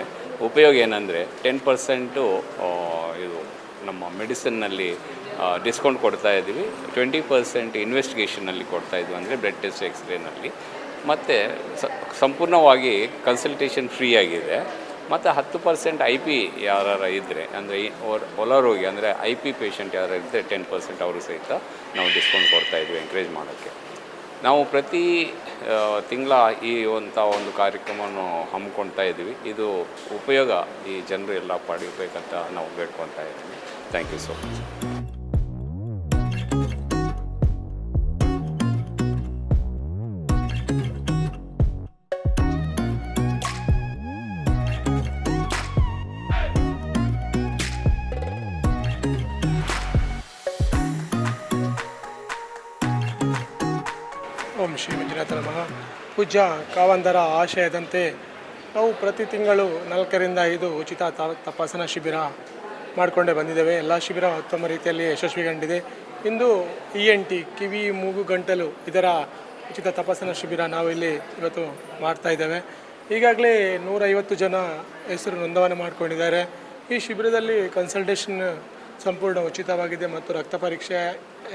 ಉಪಯೋಗ ಏನಂದರೆ ಟೆನ್ ಪರ್ಸೆಂಟು ಇದು ನಮ್ಮ ಮೆಡಿಸಿನ್ನಲ್ಲಿ ಡಿಸ್ಕೌಂಟ್ ಕೊಡ್ತಾ ಇದ್ದೀವಿ. ಟ್ವೆಂಟಿ ಪರ್ಸೆಂಟ್ ಇನ್ವೆಸ್ಟಿಗೇಷನಲ್ಲಿ ಕೊಡ್ತಾ ಇದ್ವಿ ಅಂದರೆ ಬ್ಲಡ್ ಟೆಸ್ಟ್ ಎಕ್ಸ್ರೇನಲ್ಲಿ ಮತ್ತು ಸಂಪೂರ್ಣವಾಗಿ ಕನ್ಸಲ್ಟೇಷನ್ ಫ್ರೀ ಆಗಿದೆ. ಮತ್ತು ಹತ್ತು ಪರ್ಸೆಂಟ್ ಐ ಪಿ ಯಾರು ಇದ್ದರೆ ಅಂದರೆ ಹೊಲರೋಗಿ ಅಂದರೆ ಐ ಪಿ ಪೇಷಂಟ್ ಯಾರು ಇದ್ದರೆ ಟೆನ್ ಪರ್ಸೆಂಟ್ ಅವರು ಸಹಿತ ನಾವು ಡಿಸ್ಕೌಂಟ್ ಕೊಡ್ತಾ ಇದ್ವಿ ಎಂಕರೇಜ್ ಮಾಡೋಕ್ಕೆ. ನಾವು ಪ್ರತಿ ತಿಂಗಳ ಈ ಅಂತ ಒಂದು ಕಾರ್ಯಕ್ರಮವನ್ನು ಹಮ್ಮಿಕೊಳ್ತಾ ಇದ್ದೀವಿ. ಇದು ಉಪಯೋಗ ಈ ಜನರು ಎಲ್ಲ ಪಡಿಬೇಕಂತ ನಾವು ಬೇಡ್ಕೊತಾ ಇದ್ದೀವಿ. Thank you so much Om Shri Manjunatha ನಮಃ. ಪೂಜ್ಯ ಕಾವಂದರ ಆಶಯದಂತೆ ನಾವು ಪ್ರತಿ ತಿಂಗಳು ನಾಲ್ಕರಿಂದ ಐದು ಉಚಿತ ತಪಾಸಣಾ ಶಿಬಿರ ಮಾಡಿಕೊಂಡೇ ಬಂದಿದ್ದೇವೆ. ಎಲ್ಲ ಶಿಬಿರ ಉತ್ತಮ ರೀತಿಯಲ್ಲಿ ಯಶಸ್ವಿಗೊಂಡಿದೆ. ಇಂದು ಇ ಎನ್ ಟಿ ಕಿವಿ, ಮೂಗು, ಗಂಟಲು ಇದರ ಉಚಿತ ತಪಾಸಣಾ ಶಿಬಿರ ನಾವು ಇಲ್ಲಿ ಇವತ್ತು ಮಾಡ್ತಾ ಇದ್ದೇವೆ. ಈಗಾಗಲೇ ನೂರೈವತ್ತು ಜನ ಹೆಸರು ನೋಂದಣಿ ಮಾಡಿಕೊಂಡಿದ್ದಾರೆ. ಈ ಶಿಬಿರದಲ್ಲಿ ಕನ್ಸಲ್ಟೇಷನ್ ಸಂಪೂರ್ಣ ಉಚಿತವಾಗಿದೆ ಮತ್ತು ರಕ್ತ ಪರೀಕ್ಷೆ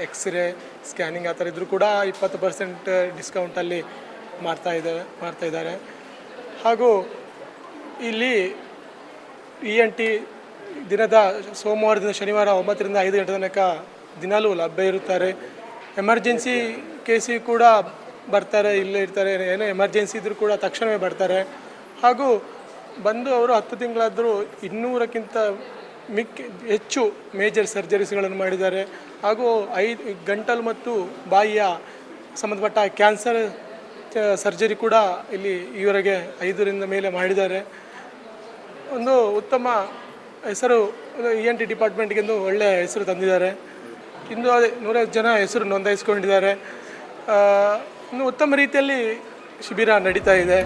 ಎಕ್ಸ್ರೇ ಸ್ಕ್ಯಾನಿಂಗ್ ಆ ಥರ ಇದ್ದರೂ ಕೂಡ ಇಪ್ಪತ್ತು ಪರ್ಸೆಂಟ್ ಡಿಸ್ಕೌಂಟಲ್ಲಿ ಮಾಡ್ತಾ ಇದ್ದೇವೆ ಮಾಡ್ತಾ ಇದ್ದಾರೆ. ಹಾಗೂ ಇಲ್ಲಿ ಇ ಎನ್ ಟಿ ದಿನದ ಸೋಮವಾರದಿಂದ ಶನಿವಾರ ಒಂಬತ್ತರಿಂದ ಐದು ಗಂಟೆ ತನಕ ದಿನಾಲೂ ಲಭ್ಯ ಇರುತ್ತಾರೆ. ಎಮರ್ಜೆನ್ಸಿ ಕೇಸಿಗೆ ಕೂಡ ಬರ್ತಾರೆ, ಇಲ್ಲೇ ಇರ್ತಾರೆ. ಏನೋ ಎಮರ್ಜೆನ್ಸಿ ಇದ್ದರೂ ಕೂಡ ತಕ್ಷಣವೇ ಬರ್ತಾರೆ. ಹಾಗೂ ಬಂದು ಅವರು ಹತ್ತು ತಿಂಗಳಾದರೂ ಇನ್ನೂರಕ್ಕಿಂತ ಮಿಕ್ಕ ಹೆಚ್ಚು ಮೇಜರ್ ಸರ್ಜರೀಸ್ಗಳನ್ನು ಮಾಡಿದ್ದಾರೆ. ಹಾಗೂ ಐದು ಗಂಟಲು ಮತ್ತು ಬಾಯಿಯ ಸಂಬಂಧಪಟ್ಟ ಕ್ಯಾನ್ಸರ್ ಸರ್ಜರಿ ಕೂಡ ಇಲ್ಲಿ ಈವರೆಗೆ ಐದರಿಂದ ಮೇಲೆ ಮಾಡಿದ್ದಾರೆ. ಒಂದು ಉತ್ತಮ ಹೆಸರು ಇ ಎನ್ ಟಿ ಡಿಪಾರ್ಟ್ಮೆಂಟ್ಗಿಂದು ಒಳ್ಳೆಯ ಹೆಸರು ತಂದಿದ್ದಾರೆ. ಇಂದು ಅದೇ ನೂರೈವತ್ತು ಜನ ಹೆಸರು ನೋಂದಾಯಿಸ್ಕೊಂಡಿದ್ದಾರೆ. ಇನ್ನು ಉತ್ತಮ ರೀತಿಯಲ್ಲಿ ಶಿಬಿರ ನಡೀತಾ ಇದೆ.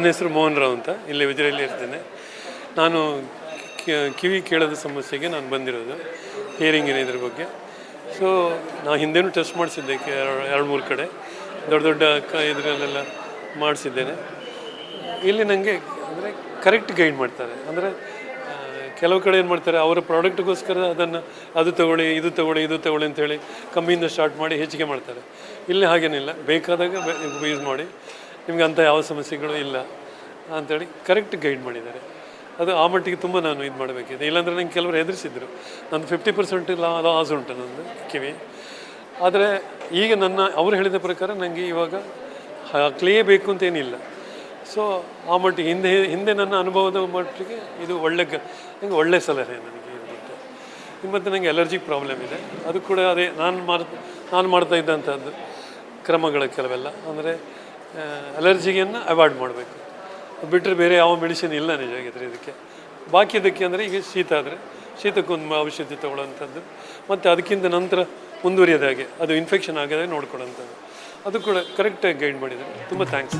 ನನ್ನ ಹೆಸರು ಮೋಹನ್ ರಾವ್ ಅಂತ, ಇಲ್ಲಿ ವಿಜಯಲ್ಲಿ ಇರ್ತೇನೆ. ನಾನು ಕಿವಿ ಕೇಳೋದ ಸಮಸ್ಯೆಗೆ ನಾನು ಬಂದಿರೋದು ಹಿಯರಿಂಗಿನ ಇದ್ರ ಬಗ್ಗೆ. ಸೊ ನಾ ಹಿಂದೆನೂ ಟೆಸ್ಟ್ ಮಾಡಿಸಿದ್ದೆ ಎರಡು ಮೂರು ಕಡೆ. ದೊಡ್ಡ ದೊಡ್ಡ ಕ, ಇದರಲ್ಲೆಲ್ಲ ಮಾಡಿಸಿದ್ದೇನೆ. ಇಲ್ಲಿ ನನಗೆ ಅಂದರೆ ಕರೆಕ್ಟ್ ಗೈಡ್ ಮಾಡ್ತಾರೆ. ಅಂದರೆ ಕೆಲವು ಕಡೆ ಏನು ಮಾಡ್ತಾರೆ, ಅವರ ಪ್ರಾಡಕ್ಟ್ಗೋಸ್ಕರ ಅದನ್ನು ಅದು ತಗೊಳ್ಳಿ, ಇದು ತಗೊಳ್ಳಿ ಇದು ತಗೊಳ್ಳಿ ಅಂತೇಳಿ ಕಮ್ಮಿಯಿಂದ ಸ್ಟಾರ್ಟ್ ಮಾಡಿ ಹೆಚ್ಚಿಗೆ ಮಾಡ್ತಾರೆ. ಇಲ್ಲಿ ಹಾಗೇನಿಲ್ಲ. ಬೇಕಾದಾಗ ಯೂಸ್ ಮಾಡಿ. ನಿಮ್ಗೆ ಅಂಥ ಯಾವ ಸಮಸ್ಯೆಗಳು ಇಲ್ಲ ಅಂಥೇಳಿ ಕರೆಕ್ಟ್ ಗೈಡ್ ಮಾಡಿದ್ದಾರೆ. ಅದು ಆ ಮಟ್ಟಿಗೆ ತುಂಬ ನಾನು ಇದು ಮಾಡಬೇಕಿದೆ. ಇಲ್ಲಾಂದರೆ ನಂಗೆ ಕೆಲವರು ಹೆದರಿಸಿದ್ರು. ನಂದು ಫಿಫ್ಟಿ ಪರ್ಸೆಂಟ್ ಲಾಸ್ ಉಂಟು ನಂದು, ಕಿವಿ. ಆದರೆ ಈಗ ನನ್ನ, ಅವರು ಹೇಳಿದ ಪ್ರಕಾರ ನನಗೆ ಇವಾಗ ಕ್ಲೇ ಬೇಕು ಅಂತ ಏನಿಲ್ಲ. ಸೊ ಆ ಮಟ್ಟಿಗೆ ಹಿಂದೆ ಹಿಂದೆ ನನ್ನ ಅನುಭವದ ಮಟ್ಟಿಗೆ ಇದು ಒಳ್ಳೆ ಗ ನನಗೆ ಒಳ್ಳೆ ಸಲಹೆ ನನಗೆ ಇದು ಮತ್ತು ನನಗೆ ಅಲರ್ಜಿಕ್ ಪ್ರಾಬ್ಲಮ್ ಇದೆ. ಅದು ಕೂಡ ಅದೇ, ನಾನು ಮಾಡ್, ನಾನು ಮಾಡ್ತಾ ಇದ್ದಂಥದ್ದು ಕ್ರಮಗಳ ಕೆಲವೆಲ್ಲ. ಅಂದರೆ ಅಲರ್ಜಿಯನ್ನು ಅವಾಯ್ಡ್ ಮಾಡಬೇಕು. ಬಿಟ್ಟರೆ ಬೇರೆ ಯಾವ ಮೆಡಿಸಿನ್ ಇಲ್ಲ ನಿಜವಾಗಿದ್ರೆ ಇದಕ್ಕೆ. ಬಾಕಿ ಇದಕ್ಕೆ ಅಂದರೆ ಈಗ ಶೀತ ಆದರೆ ಶೀತಕ್ಕೊಂದು ಔಷಧಿ ತಗೊಳ್ಳೋಂಥದ್ದು. ಮತ್ತು ಅದಕ್ಕಿಂತ ನಂತರ ಮುಂದುವರಿಯೋದಾಗೆ ಅದು ಇನ್ಫೆಕ್ಷನ್ ಆಗದೆ ನೋಡ್ಕೊಳ್ಳೋಂಥದ್ದು. ಅದು ಕೂಡ ಕರೆಕ್ಟಾಗಿ ಗೈಡ್ ಮಾಡಿದ್ದಾರೆ ತುಂಬ ಥ್ಯಾಂಕ್ಸ್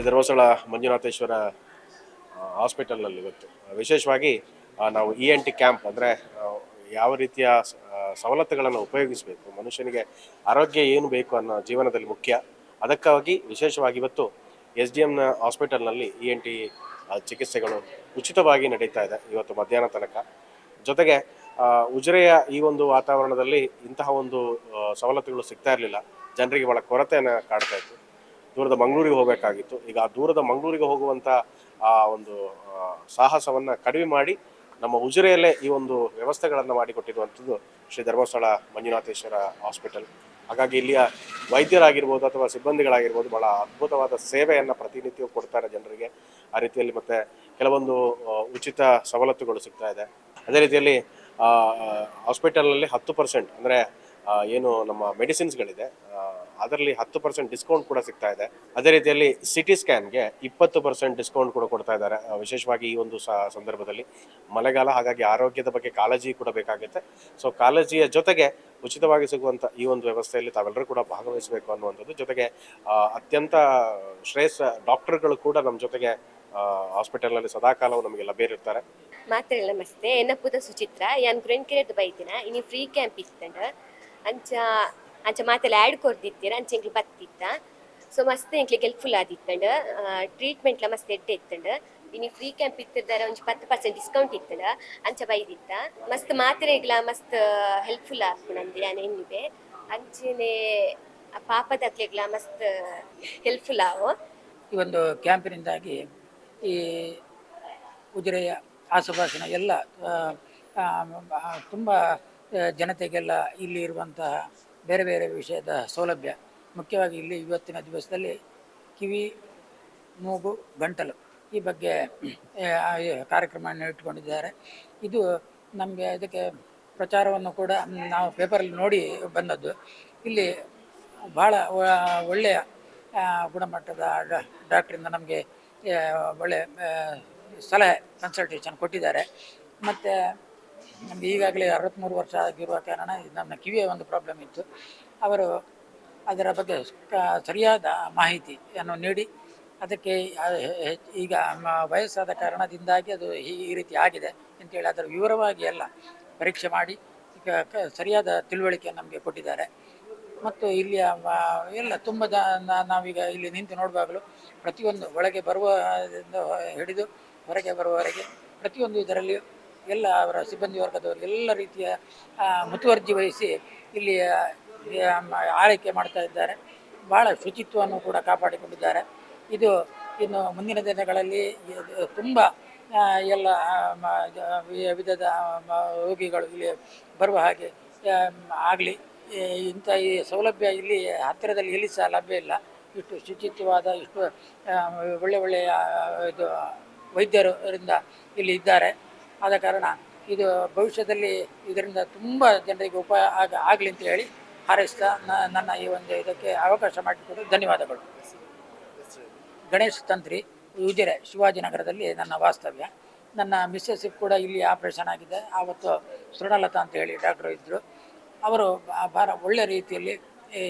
ಶ್ರೀ ಧರ್ಮಸ್ಥಳ ಮಂಜುನಾಥೇಶ್ವರ ಹಾಸ್ಪಿಟಲ್ನಲ್ಲಿ ಇವತ್ತು. ವಿಶೇಷವಾಗಿ ನಾವು ಇ ಎನ್ ಟಿ ಕ್ಯಾಂಪ್ ಅಂದರೆ ಯಾವ ರೀತಿಯ ಸವಲತ್ತುಗಳನ್ನು ಉಪಯೋಗಿಸಬೇಕು, ಮನುಷ್ಯನಿಗೆ ಆರೋಗ್ಯ ಏನು ಬೇಕು ಅನ್ನೋ ಜೀವನದಲ್ಲಿ ಮುಖ್ಯ. ಅದಕ್ಕಾಗಿ ವಿಶೇಷವಾಗಿ ಇವತ್ತು ಎಸ್ ಡಿ ಎಮ್ನ ಹಾಸ್ಪಿಟಲ್ನಲ್ಲಿ ಇ ಎನ್ ಟಿ ಚಿಕಿತ್ಸೆಗಳು ಉಚಿತವಾಗಿ ನಡೀತಾ ಇದೆ ಇವತ್ತು ಮಧ್ಯಾಹ್ನ ತನಕ. ಜೊತೆಗೆ ಉಜಿರೆಯ ಈ ಒಂದು ವಾತಾವರಣದಲ್ಲಿ ಇಂತಹ ಒಂದು ಸವಲತ್ತುಗಳು ಸಿಗ್ತಾ ಇರಲಿಲ್ಲ. ಜನರಿಗೆ ಬಹಳ ಕೊರತೆಯನ್ನು ಕಾಡ್ತಾ ಇತ್ತು. ದೂರದ ಮಂಗಳೂರಿಗೆ ಹೋಗಬೇಕಾಗಿತ್ತು. ಈಗ ಆ ದೂರದ ಮಂಗಳೂರಿಗೆ ಹೋಗುವಂಥ ಆ ಒಂದು ಸಾಹಸವನ್ನು ಕಡಿಮೆ ಮಾಡಿ ನಮ್ಮ ಉಜಿರೆಯಲ್ಲೇ ಈ ಒಂದು ವ್ಯವಸ್ಥೆಗಳನ್ನು ಮಾಡಿಕೊಟ್ಟಿರುವಂಥದ್ದು ಶ್ರೀ ಧರ್ಮಸ್ಥಳ ಮಂಜುನಾಥೇಶ್ವರ ಹಾಸ್ಪಿಟಲ್. ಹಾಗಾಗಿ ಇಲ್ಲಿಯ ವೈದ್ಯರಾಗಿರ್ಬೋದು ಅಥವಾ ಸಿಬ್ಬಂದಿಗಳಾಗಿರ್ಬೋದು ಬಹಳ ಅದ್ಭುತವಾದ ಸೇವೆಯನ್ನು ಪ್ರತಿನಿತ್ಯ ಕೊಡ್ತಾರೆ ಜನರಿಗೆ ಆ ರೀತಿಯಲ್ಲಿ ಮತ್ತು ಕೆಲವೊಂದು ಉಚಿತ ಸವಲತ್ತುಗಳು ಸಿಗ್ತಾ ಇದೆ. ಅದೇ ರೀತಿಯಲ್ಲಿ ಹಾಸ್ಪಿಟಲ್ನಲ್ಲಿ ಹತ್ತು ಪರ್ಸೆಂಟ್ ಅಂದರೆ ಏನು ನಮ್ಮ ಮೆಡಿಸಿನ್ಸ್ಗಳಿದೆ. ಅದರಲ್ಲಿ ಹತ್ತು ಪರ್ಸೆಂಟ್ ಡಿಸ್ಕೌಂಟ್ ಕೂಡ ಸಿಗ್ತಾ ಇದೆ. ಅದೇ ರೀತಿಯಲ್ಲಿ ಸಿಟಿ ಸ್ಕ್ಯಾನ್ಗೆ ಇಪ್ಪತ್ತು ಪರ್ಸೆಂಟ್ ಡಿಸ್ಕೌಂಟ್ ಕೂಡ ಕೊಡ್ತಾ ಇದ್ದಾರೆ ವಿಶೇಷವಾಗಿ ಈ ಒಂದು ಸಂದರ್ಭದಲ್ಲಿ. ಮಳೆಗಾಲ, ಹಾಗಾಗಿ ಆರೋಗ್ಯದ ಬಗ್ಗೆ ಕಾಳಜಿ ಕೂಡ ಬೇಕಾಗುತ್ತೆ. ಸೊ ಕಾಳಜಿಯ ಜೊತೆಗೆ ಉಚಿತವಾಗಿ ಸಿಗುವಂಥ ಈ ಒಂದು ವ್ಯವಸ್ಥೆಯಲ್ಲಿ ತಾವೆಲ್ಲರೂ ಕೂಡ ಭಾಗವಹಿಸಬೇಕು ಅನ್ನುವಂಥದ್ದು. ಜೊತೆಗೆ ಅತ್ಯಂತ ಶ್ರೇಷ್ಠ ಡಾಕ್ಟರ್ಗಳು ಕೂಡ ನಮ್ಮ ಜೊತೆಗೆ ಹಾಸ್ಪಿಟಲ್ನಲ್ಲಿ ಸದಾಕಾಲವು ನಮಗೆ ಲಭ್ಯ ಇರ್ತಾರೆ ಮಾತ್ರೆಲ್ಲ ನಮಸ್ತೆ. ಎನ್ನ ಸುಚಿತ್ರ. ಯಾನ್ ಗ್ರೆನ್ಕೆರೆಟ್ ಬೈತಿನ ಇನಿ ಫ್ರೀ ಕ್ಯಾಂಪ್ ಇತ್ತಂಡ. ಅಂಚ ಅಂಚ ಮಾತೆಲ್ಲ ಆ್ಯಡ್ ಕೊರ್ದಿತ್ತೀರ ಅಂಚ ಎಂಕ್ಲಿ ಬತ್ತಿತ್ತ? ಸೊ ಮಸ್ತ್ ಎಂಕ್ಲಿಗೆ ಹೆಲ್ಪ್ಫುಲ್ ಆದಿತ್ತಂಡ. ಟ್ರೀಟ್ಮೆಂಟ್ಲ ಮಸ್ತ್ ಎಡ್ಡೆ ಇತ್ತಂಡ ಇನ್ನು ಫ್ರೀ ಕ್ಯಾಂಪ್ ಇತ್ತಿರ್ದಾರ ಒಂಚು ಪತ್ತು ಪರ್ಸೆಂಟ್ ಡಿಸ್ಕೌಂಟ್ ಇತ್ತಂಡ. ಅಂಚ ಬೈದಿತ್ತ. ಮಸ್ತ್ ಮಾತ್ರೆಗ್ಲ ಮಸ್ತ್ ಹೆಲ್ಪ್ಫುಲ್ ಆಪುಣಂದು ಯಾನ್ ಇದೆ ಅಂಚನೆ ಪಾಪದಕ್ಲೆಗ್ಲ ಮಸ್ತ್ ಹೆಲ್ಪ್ಫುಲ್ ಆವು. ಈ ಒಂದು ಕ್ಯಾಂಪಿನಿಂದಾಗಿ ಈ ಉಜಿರೆಯ ಆಸುಪಾಸಿನ ಎಲ್ಲ ತುಂಬ ಜನತೆಗೆಲ್ಲ ಇಲ್ಲಿ ಇರುವಂತಹ ಬೇರೆ ಬೇರೆ ವಿಷಯದ ಸೌಲಭ್ಯ. ಮುಖ್ಯವಾಗಿ ಇಲ್ಲಿ ಇವತ್ತಿನ ದಿವಸದಲ್ಲಿ ಕಿವಿ, ಮೂಗು, ಗಂಟಲು ಈ ಬಗ್ಗೆ ಕಾರ್ಯಕ್ರಮವನ್ನು ಇಟ್ಟುಕೊಂಡಿದ್ದಾರೆ. ಇದು ನಮಗೆ ಇದಕ್ಕೆ ಪ್ರಚಾರವನ್ನು ಕೂಡ ನಾವು ಪೇಪರಲ್ಲಿ ನೋಡಿ ಬಂದದ್ದು. ಇಲ್ಲಿ ಭಾಳ ಒಳ್ಳೆಯ ಗುಣಮಟ್ಟದ ಡಾಕ್ಟ್ರಿಂದ ನಮಗೆ ಒಳ್ಳೆ ಸಲಹೆ ಕನ್ಸಲ್ಟೇಷನ್ ಕೊಟ್ಟಿದ್ದಾರೆ. ಮತ್ತು ನಮಗೆ ಈಗಾಗಲೇ ಅರವತ್ತ್ಮೂರು ವರ್ಷ ಆಗಿರುವ ಕಾರಣ ಇದು ನನ್ನ ಕಿವಿಯ ಒಂದು ಪ್ರಾಬ್ಲಮ್ ಇತ್ತು. ಅವರು ಅದರ ಬಗ್ಗೆ ಸರಿಯಾದ ಮಾಹಿತಿಯನ್ನು ನೀಡಿ, ಅದಕ್ಕೆ ಈಗ ವಯಸ್ಸಾದ ಕಾರಣದಿಂದಾಗಿ ಅದು ಈ ರೀತಿ ಆಗಿದೆ ಅಂತೇಳಿ ಅದರ ವಿವರವಾಗಿ ಎಲ್ಲ ಪರೀಕ್ಷೆ ಮಾಡಿ ಸರಿಯಾದ ತಿಳುವಳಿಕೆಯನ್ನು ನಮಗೆ ಕೊಟ್ಟಿದ್ದಾರೆ. ಮತ್ತು ಇಲ್ಲಿಯ ಎಲ್ಲ ತುಂಬ ಜ ನಾವೀಗ ಇಲ್ಲಿ ನಿಂತು ನೋಡುವಾಗಲೂ ಪ್ರತಿಯೊಂದು ಒಳಗೆ ಬರುವ, ಹಿಡಿದು ಹೊರಗೆ ಬರುವವರೆಗೆ ಪ್ರತಿಯೊಂದು ಇದರಲ್ಲಿಯೂ ಎಲ್ಲ ಅವರ ಸಿಬ್ಬಂದಿ ವರ್ಗದವರು ಎಲ್ಲ ರೀತಿಯ ಮುತುವರ್ಜಿ ವಹಿಸಿ ಇಲ್ಲಿ ಆರೈಕೆ ಮಾಡ್ತಾ ಇದ್ದಾರೆ. ಭಾಳ ಶುಚಿತ್ವವನ್ನು ಕೂಡ ಕಾಪಾಡಿಕೊಂಡಿದ್ದಾರೆ. ಇದು ಇನ್ನು ಮುಂದಿನ ದಿನಗಳಲ್ಲಿ ತುಂಬ ಎಲ್ಲ ವಿಧದ ರೋಗಿಗಳು ಇಲ್ಲಿ ಬರುವ ಹಾಗೆ ಆಗಲಿ. ಇಂಥ ಈ ಸೌಲಭ್ಯ ಇಲ್ಲಿ ಹತ್ತಿರದಲ್ಲಿ ಎಲ್ಲಿ ಸಹ ಲಭ್ಯ ಇಲ್ಲ. ಇಷ್ಟು ಶುಚಿತ್ವವಾದ, ಇಷ್ಟು ಒಳ್ಳೆ, ಒಳ್ಳೆಯ ಇದು ವೈದ್ಯರು ಇಲ್ಲಿ ಇದ್ದಾರೆ. ಆದ ಕಾರಣ ಇದು ಭವಿಷ್ಯದಲ್ಲಿ ಇದರಿಂದ ತುಂಬ ಜನರಿಗೆ ಉಪಾಯ, ಆಗ ಆಗಲಿ ಅಂತ ಹೇಳಿ ಹಾರೈಸ್ತಾ ನನ್ನ ಈ ಒಂದು ಇದಕ್ಕೆ ಅವಕಾಶ ಮಾಡಿಕೊಡಲು ಧನ್ಯವಾದಗಳು. ಗಣೇಶ್ ತಂತ್ರಿ, ಉಜಿರೆ ಶಿವಾಜಿನಗರದಲ್ಲಿ ನನ್ನ ವಾಸ್ತವ್ಯ. ನನ್ನ ಮಿಸ್ಸಸ್ ಕೂಡ ಇಲ್ಲಿ ಆಪ್ರೇಷನ್ ಆಗಿದೆ. ಆವತ್ತು ಸೃಣಲತಾ ಅಂತ ಹೇಳಿ ಡಾಕ್ಟ್ರು ಇದ್ದರು ಅವರು ಭಾರ ಒಳ್ಳೆ ರೀತಿಯಲ್ಲಿ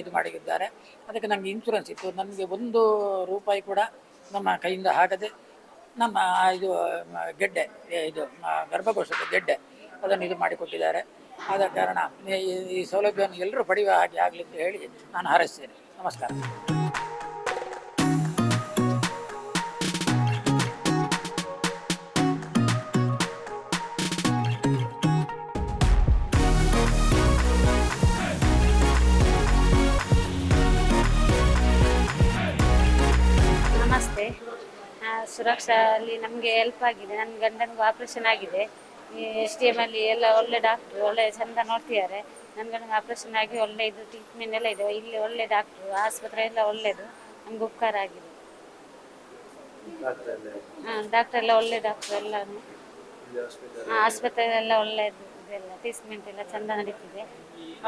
ಇದು ಮಾಡಿದ್ದಾರೆ. ಅದಕ್ಕೆ ನನಗೆ ಇನ್ಶೂರೆನ್ಸ್ ಇತ್ತು. ನನಗೆ ಒಂದು ರೂಪಾಯಿ ಕೂಡ ನಮ್ಮ ಕೈಯಿಂದ ಆಗದೆ ನಮ್ಮ ಇದು ಗೆಡ್ಡೆ ಇದು ಗರ್ಭಕೋಶದ ಗೆಡ್ಡೆ ಅದನ್ನು ಇದು ಮಾಡಿಕೊಟ್ಟಿದ್ದಾರೆ. ಆದ ಕಾರಣ ಈ ಸೌಲಭ್ಯವನ್ನು ಎಲ್ಲರೂ ಪಡೆಯುವ ಹಾಗೆ ಆಗಲಿ ಅಂತ ಹೇಳಿ ನಾನು ಹಾರೈಸ್ತೇನೆ. ನಮಸ್ಕಾರ. ಸುರಕ್ಷಾ ಅಲ್ಲಿ ನಮಗೆ ಹೆಲ್ಪ್ ಆಗಿದೆ. ನನ್ನ ಗಂಡನಿಗೂ ಆಪರೇಷನ್ ಆಗಿದೆ. ಎಸ್ ಡಿ ಎಂ ಅಲ್ಲಿ ಎಲ್ಲ ಒಳ್ಳೆ ಡಾಕ್ಟ್ರು ಒಳ್ಳೆ ಚಂದ ನೋಡ್ತಿದ್ದಾರೆ. ನನ್ನ ಗಂಡನಿಗೆ ಆಪರೇಷನ್ ಆಗಿ ಒಳ್ಳೆ ಇದು ಟ್ರೀಟ್ಮೆಂಟ್ ಎಲ್ಲ ಇದೆ. ಇಲ್ಲಿ ಒಳ್ಳೆ ಡಾಕ್ಟ್ರು ಆಸ್ಪತ್ರೆ ಎಲ್ಲ ಒಳ್ಳೆಯದು ನಮ್ಗೆ ಉಪಕಾರ ಆಗಿದೆ. ಹಾಂ ಡಾಕ್ಟರ್ ಎಲ್ಲ ಒಳ್ಳೆ ಡಾಕ್ಟ್ರು ಎಲ್ಲಾನು. ಹಾಂ, ಆಸ್ಪತ್ರೆ ಎಲ್ಲ ಒಳ್ಳೆಯದು ಇದೆಲ್ಲ ಟ್ರೀಟ್ಮೆಂಟ್ ಎಲ್ಲ ಚಂದ ನಡೀತಿದೆ.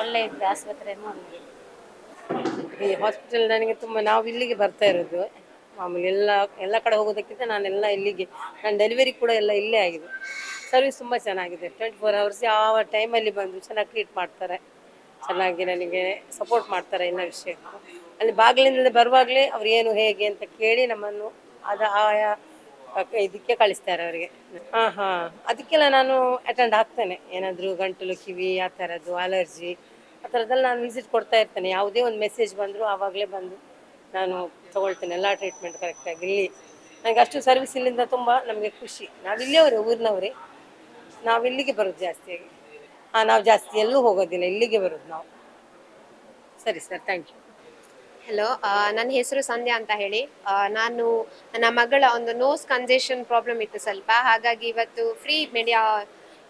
ಒಳ್ಳೆ ಇದೆ ಆಸ್ಪತ್ರೆನೂ ಈ ಹಾಸ್ಪಿಟಲ್ ನನಗೆ ತುಂಬ, ನಾವು ಇಲ್ಲಿಗೆ ಬರ್ತಾ ಇರೋದು. ಮಾಮೂಲಿ ಎಲ್ಲ ಎಲ್ಲ ಕಡೆ ಹೋಗೋದಕ್ಕಿಂತ ನಾನೆಲ್ಲ ಇಲ್ಲಿಗೆ ನನ್ನ ಡೆಲಿವರಿ ಕೂಡ ಎಲ್ಲ ಇಲ್ಲೇ ಆಗಿದೆ. ಸರ್ವಿಸ್ ತುಂಬ ಚೆನ್ನಾಗಿದೆ. ಟ್ವೆಂಟಿ ಫೋರ್ ಅವರ್ಸ್ ಯಾವ ಟೈಮಲ್ಲಿ ಬಂದು ಚೆನ್ನಾಗಿ ಟ್ರೀಟ್ ಮಾಡ್ತಾರೆ. ಚೆನ್ನಾಗಿ ನನಗೆ ಸಪೋರ್ಟ್ ಮಾಡ್ತಾರೆ ಎಲ್ಲ ವಿಷಯಕ್ಕೂ ಅಲ್ಲಿ ಬಾಗಿಲಿಂದ ಬರುವಾಗಲೇ ಅವ್ರು ಏನು, ಹೇಗೆ ಅಂತ ಕೇಳಿ ನಮ್ಮನ್ನು ಅದು ಆಯಾ, ಇದಕ್ಕೆ ಕಳಿಸ್ತಾರೆ ಅವರಿಗೆ. ಹಾಂ ಹಾಂ. ಅದಕ್ಕೆಲ್ಲ ನಾನು ಅಟೆಂಡ್ ಆಗ್ತೇನೆ ಏನಾದರೂ ಗಂಟಲು ಕಿವಿ, ಆ ಥರದ್ದು ಅಲರ್ಜಿ ಆ ಥರದ್ದೆಲ್ಲ ನಾನು ವಿಸಿಟ್ ಕೊಡ್ತಾ ಇರ್ತೇನೆ. ಯಾವುದೇ ಒಂದು ಮೆಸೇಜ್ ಬಂದರೂ ಆವಾಗಲೇ ಬಂದು ನಾನು ತಗೊಳ್ತೇನೆ, ಎಲ್ಲ ಟ್ರೀಟ್ಮೆಂಟ್ ಕರೆಕ್ಟಾಗಿ ಇಲ್ಲಿ ನನಗೆ ಅಷ್ಟು ಸರ್ವಿಸ್ ಇಲ್ಲಿಂದ ತುಂಬ ನಮಗೆ ಖುಷಿ. ನಾವು ಇಲ್ಲಿಯವರೇ, ಊರಿನವರೇ. ನಾವು ಇಲ್ಲಿಗೆ ಬರೋದು ಜಾಸ್ತಿಯಾಗಿ ಹಾಂ ನಾವು ಜಾಸ್ತಿ ಎಲ್ಲೂ ಹೋಗೋದಿಲ್ಲ, ಇಲ್ಲಿಗೆ ಬರೋದು ನಾವು. ಸರಿ ಸರ್ ಥ್ಯಾಂಕ್ ಯು ಹಲೋ ನನ್ನ ಹೆಸರು ಸಂಧ್ಯಾ ಅಂತ ಹೇಳಿ. ನಾನು ನನ್ನ ಮಗಳ ಒಂದು ನೋಸ್ ಕಂಜೆಷನ್ ಪ್ರಾಬ್ಲಮ್ ಇತ್ತು ಸ್ವಲ್ಪ. ಹಾಗಾಗಿ ಇವತ್ತು ಫ್ರೀ ಮೀಡಿಯಾ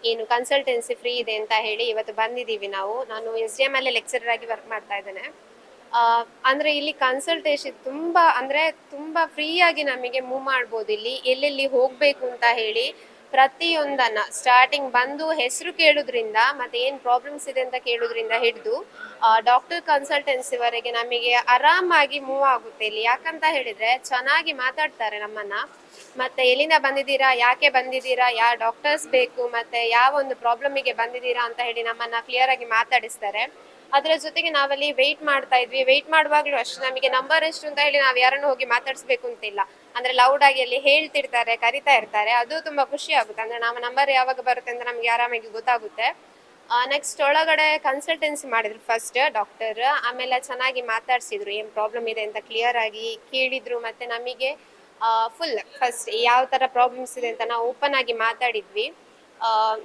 ಏನು ಕನ್ಸಲ್ಟೆನ್ಸಿ ಫ್ರೀ ಇದೆ ಅಂತ ಹೇಳಿ ಇವತ್ತು ಬಂದಿದ್ದೀವಿ ನಾವು. ನಾನು ಎಸ್ ಡಿ ಎಂ ಅಲ್ಲೇ ಲೆಕ್ಚರರ್ ಆಗಿ ವರ್ಕ್ ಮಾಡ್ತಾ ಇದ್ದೇನೆ. ಅಂದ್ರೆ ಇಲ್ಲಿ ಕನ್ಸಲ್ಟೇಷನ್ ತುಂಬಾ, ಅಂದ್ರೆ ತುಂಬಾ ಫ್ರೀ ಆಗಿ ನಮಗೆ ಮೂವ್ ಮಾಡ್ಬೋದು ಇಲ್ಲಿ. ಎಲ್ಲೆಲ್ಲಿ ಹೋಗ್ಬೇಕು ಅಂತ ಹೇಳಿ ಪ್ರತಿಯೊಂದನ್ನ ಸ್ಟಾರ್ಟಿಂಗ್ ಬಂದು ಹೆಸರು ಕೇಳುದ್ರಿಂದ ಮತ್ತೆ ಏನ್ ಪ್ರಾಬ್ಲಮ್ಸ್ ಇದೆ ಅಂತ ಕೇಳುದ್ರಿಂದ ಹಿಡಿದು ಡಾಕ್ಟರ್ ಕನ್ಸಲ್ಟೆನ್ಸಿವರೆಗೆ ನಮಗೆ ಆರಾಮಾಗಿ ಮೂವ್ ಆಗುತ್ತೆ ಇಲ್ಲಿ. ಯಾಕಂತ ಹೇಳಿದ್ರೆ ಚೆನ್ನಾಗಿ ಮಾತಾಡ್ತಾರೆ ನಮ್ಮನ್ನ. ಮತ್ತೆ ಎಲ್ಲಿಂದ ಬಂದಿದ್ದೀರಾ, ಯಾಕೆ ಬಂದಿದ್ದೀರಾ ಯಾವ ಡಾಕ್ಟರ್ಸ್ ಬೇಕು, ಮತ್ತೆ ಯಾವ ಒಂದು ಪ್ರಾಬ್ಲಮಿಗೆ ಬಂದಿದ್ದೀರಾ ಅಂತ ಹೇಳಿ ನಮ್ಮನ್ನ ಕ್ಲಿಯರ್ ಆಗಿ ಮಾತಾಡಿಸ್ತಾರೆ. ಅದರ ಜೊತೆಗೆ ನಾವಲ್ಲಿ ವೆಯ್ಟ್ ಮಾಡ್ತಾ ಇದ್ವಿ. ವೆಯ್ಟ್ ಮಾಡುವಾಗ್ಲೂ ಅಷ್ಟು ನಮಗೆ ನಂಬರ್ ಎಷ್ಟು ಅಂತ ಹೇಳಿ ನಾವು ಯಾರನ್ನು ಹೋಗಿ ಮಾತಾಡಿಸ್ಬೇಕು ಅಂತಿಲ್ಲ ಅಂದ್ರೆ ಲೌಡ್ ಆಗಿ ಅಲ್ಲಿ ಹೇಳ್ತಿರ್ತಾರೆ, ಕರಿತಾ ಇರ್ತಾರೆ. ಅದು ತುಂಬಾ ಖುಷಿ ಆಗುತ್ತೆ. ಅಂದ್ರೆ ನಮ್ಮ ನಂಬರ್ ಯಾವಾಗ ಬರುತ್ತೆ ಅಂತ ನಮ್ಗೆ ಆರಾಮಾಗಿ ಗೊತ್ತಾಗುತ್ತೆ. ನೆಕ್ಸ್ಟ್ ಒಳಗಡೆ ಕನ್ಸಲ್ಟೆನ್ಸಿ ಮಾಡಿದ್ರು ಫಸ್ಟ್ ಡಾಕ್ಟರ್ ಆಮೇಲೆ ಚೆನ್ನಾಗಿ ಮಾತಾಡ್ಸಿದ್ರು. ಏನ್ ಪ್ರಾಬ್ಲಮ್ ಇದೆ ಅಂತ ಕ್ಲಿಯರ್ ಆಗಿ ಕೇಳಿದ್ರು. ಮತ್ತೆ ನಮಗೆ ಫುಲ್ ಫಸ್ಟ್ ಯಾವ ತರ ಪ್ರಾಬ್ಲಮ್ಸ್ ಇದೆ ಅಂತ ನಾವು ಓಪನ್ ಆಗಿ ಮಾತಾಡಿದ್ವಿ.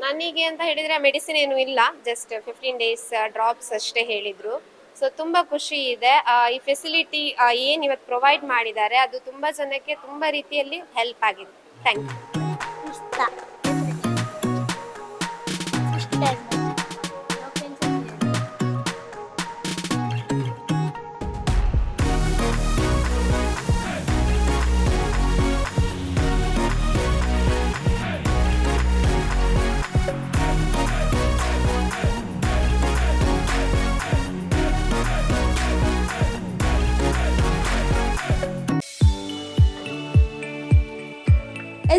ನನಗೆ ಅಂತ ಹೇಳಿದ್ರೆ ಮೆಡಿಸಿನ್ ಏನು ಇಲ್ಲ ಜಸ್ಟ್ ಫಿಫ್ಟೀನ್ ಡೇಸ್ ಡ್ರಾಪ್ಸ್ ಅಷ್ಟೇ ಹೇಳಿದ್ರು. ಸೊ ತುಂಬ ಖುಷಿ ಇದೆ. ಈ ಫೆಸಿಲಿಟಿ ಏನು ಇವತ್ತು ಪ್ರೊವೈಡ್ ಮಾಡಿದ್ದಾರೆ, ಅದು ತುಂಬ ಜನಕ್ಕೆ ತುಂಬ ರೀತಿಯಲ್ಲಿ ಹೆಲ್ಪ್ ಆಗಿದೆ. Thank you